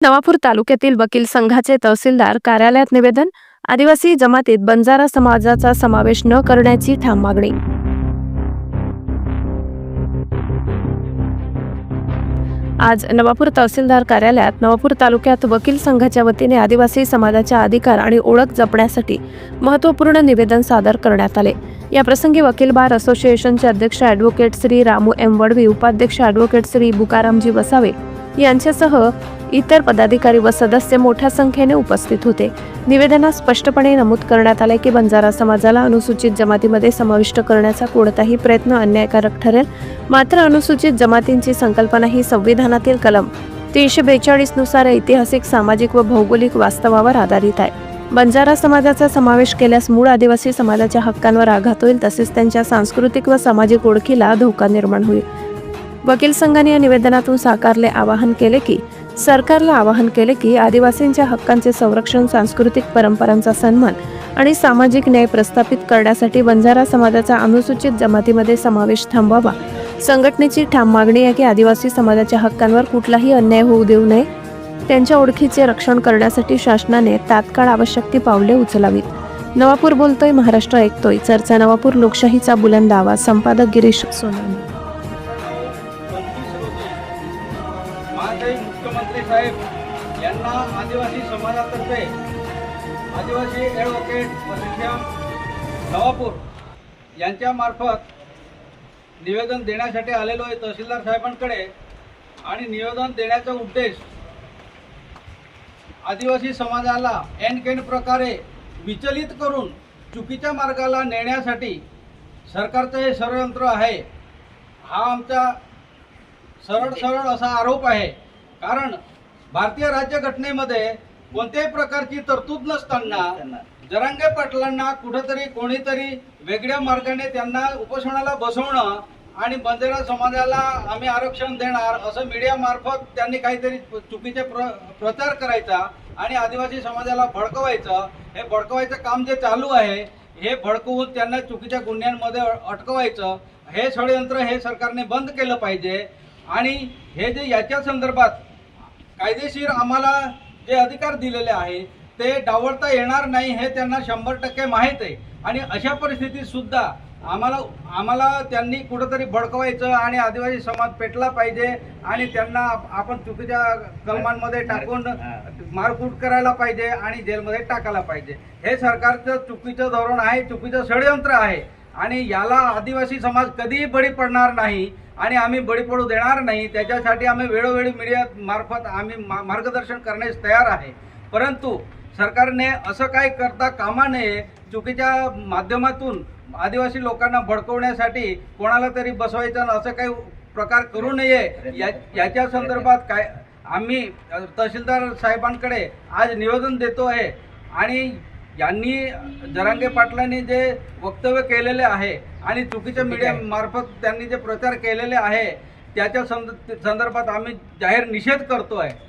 नवापूर तालुक्यातील वकील संघाचे तहसीलदार कार्यालयात निवेदन आदिवासी जमातीत बंजारा समाजाचा समावेश न करण्याची ठाम मागणी. आज नवापूर तहसीलदार कार्यालयात नवापूर तालुक्यात वकील संघाच्या वतीने आदिवासी समाजाच्या अधिकार आणि ओळख जपण्यासाठी महत्त्वपूर्ण निवेदन सादर करण्यात आले. या प्रसंगी वकील बार असोसिएशनचे अध्यक्ष ॲडव्होकेट श्री रामू एम वडवी उपाध्यक्ष ॲडव्होकेट श्री बुकारामजी वसावे यांच्यासह इतर पदाधिकारी व सदस्य मोठ्या संख्येने उपस्थित होते. निवेदनात स्पष्टपणे नमूद करण्यात आले की बंजारा समाजाला अनुसूचित जमातीमध्ये समाविष्ट करण्याचा कोणताही प्रयत्न अन्यायकारक ठरेल. मात्र अनुसूचित जमातींची संकल्पना ही संविधानातील कलम तीनशे बेचाळीसनुसार ऐतिहासिक सामाजिक व भौगोलिक वास्तवावर आधारित आहे. बंजारा समाजाचा समावेश केल्यास मूळ आदिवासी समाजाच्या हक्कांवर आघात होईल तसेच त्यांच्या सांस्कृतिक व सामाजिक ओळखीला धोका निर्माण होईल. वकील संघाने या निवेदनातून साकारले आवाहन केले की सरकारला आवाहन केले की आदिवासींच्या हक्कांचे संरक्षण सांस्कृतिक परंपरांचा सन्मान आणि सामाजिक न्याय प्रस्थापित करण्यासाठी बंजारा समाजाचा अनुसूचित जमातीमध्ये समावेश थांबवावा. संघटनेची ठाम मागणी आहे की आदिवासी समाजाच्या हक्कांवर कुठलाही अन्याय होऊ देऊ नये. त्यांच्या ओळखीचे रक्षण करण्यासाठी शासनाने तात्काळ आवश्यक ती पावले उचलावीत. नवापूर बोलतोय महाराष्ट्र ऐकतोय. चर्चा नवापूर लोकशाहीचा बुलंद आवाज. संपादक गिरीश सोनानी महाशय मुख्यमंत्री साहेब यांना आदिवासी समाजातर्फे आदिवासी ॲडव्होकेट वसंतराम नवापूर यांच्यामार्फत निवेदन देण्यासाठी आलेलो आहे तहसीलदार साहेबांकडे. आणि निवेदन देण्याचा उद्देश आदिवासी समाजाला एन प्रकारे विचलित करून चुकीच्या मार्गाला नेण्यासाठी सरकारचं हे षडयंत्र आहे. हा आमचा सरळ सरळ असा आरोप आहे. कारण भारतीय राज्यघटनेमध्ये कोणत्याही प्रकारची तरतूद नसताना जरांगे पाटलांना कुठंतरी कोणीतरी वेगळ्या मार्गाने त्यांना उपोषणाला बसवणं आणि बंजारा समाजाला आम्ही आरक्षण देणार असं मीडिया मार्फत त्यांनी काहीतरी चुकीचे प्र प्रचार करायचा आणि आदिवासी समाजाला भडकवायचं हे भडकवायचं काम जे चालू आहे हे भडकवून त्यांना चुकीच्या गुन्ह्यांमध्ये अटकवायचं हे षडयंत्र हे सरकारने बंद केलं पाहिजे. आणि हे जे याच्या संदर्भात कायदेशीर आम्हाला जे अधिकार दिलेले आहे ते डावलता येणार नाही हे त्यांना शंभर टक्के माहीत आहे. आणि अशा परिस्थितीत सुद्धा आम्हाला आम्हाला त्यांनी कुठंतरी भडकवायचं आणि आदिवासी समाज पेटला पाहिजे आणि त्यांना आप- आपण चुकीच्या कलमांमध्ये टाकून मारकूट करायला पाहिजे आणि जेलमध्ये टाकायला पाहिजे. हे सरकारचं चुकीचं धोरण आहे चुकीचं षडयंत्र आहे. आणि याला आदिवासी समाज कधीही बळी पडणार नाही आणि आम्ही बळी पडू देणार नाही त्याच्यासाठी आम्ही वेळोवेळी मीडिया मार्फत आम्ही मा- मार्गदर्शन करण्यास तयार आहे. परंतु सरकारने असं काही करता कामा नये चुकीच्या माध्यमातून आदिवासी लोकांना भडकवण्यासाठी कोणाला तरी बसवायचं आणि असं काही प्रकार करू नये या याच्या संदर्भात काय आम्ही तहसीलदार साहेबांकडे आज निवेदन देतो आहे. आणि यांनी जरांगे पाटलांनी जे वक्तव्य केलेले आहे आणि चुकीच्या मीडिया मार्फत त्यांनी जे प्रचार केलेले आहे त्याच्या संद संदर्भात आम्ही जाहीर निषेध करतो आहे